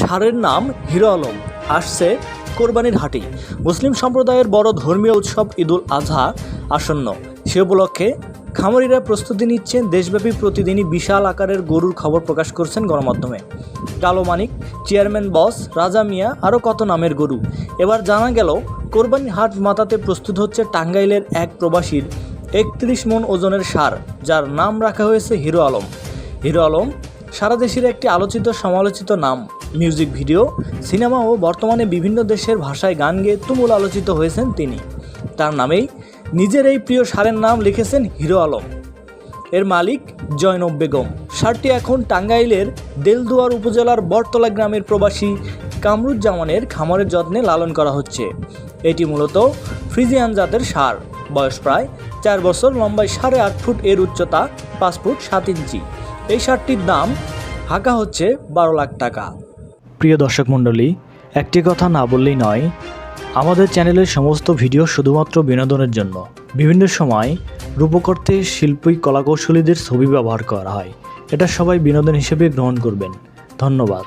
ষাঁড়ের নাম হিরো আলম। আসছে কোরবানির হাটেই মুসলিম সম্প্রদায়ের বড় ধর্মীয় উৎসব ঈদুল আজহা আসন্ন। সে উপলক্ষে খামারিরা প্রস্তুতি নিচ্ছেন। দেশব্যাপী প্রতিদিনই বিশাল আকারের গরুর খবর প্রকাশ করছেন গণমাধ্যমে। কালো মানিক, চেয়ারম্যান বস, রাজা মিয়া, আরও কত নামের গরু। এবার জানা গেল কোরবানির হাট মাতাতে প্রস্তুত হচ্ছে টাঙ্গাইলের এক প্রবাসীর একত্রিশ মন ওজনের সার, যার নাম রাখা হয়েছে হিরো আলম। হিরো আলম সারা দেশের একটি আলোচিত, সমালোচিত নাম মিউজিক ভিডিও সিনেমা ও বর্তমানে বিভিন্ন দেশের ভাষায় গান গেয়ে তুমুল আলোচিত হয়েছেন তিনি। তার নামেই নিজের এই প্রিয় সারের নাম লিখেছেন হিরো আলম। এর মালিক জয়নব বেগম। সারটি এখন টাঙ্গাইলের দেলদুয়ার উপজেলার বটতলা গ্রামের প্রবাসী কামরুজ্জামানের খামারের যত্নে লালন করা হচ্ছে। এটি মূলত ফ্রিজিয়ান জাতের সার। বয়স প্রায় চার বছর, লম্বায় সাড়ে আট ফুট, এর উচ্চতা পাঁচ ফুট সাত ইঞ্চি। এই সারটির দাম হাঁকা হচ্ছে বারো লাখ টাকা। প্রিয় দর্শক মণ্ডলী, একটি কথা না বললেই নয়, আমাদের চ্যানেলের সমস্ত ভিডিও শুধুমাত্র বিনোদনের জন্য। বিভিন্ন সময় রূপকর্তে, শিল্পী, কলাকৌশলীদের ছবি ব্যবহার করা হয়। এটা সবাই বিনোদন হিসেবে গ্রহণ করবেন। ধন্যবাদ।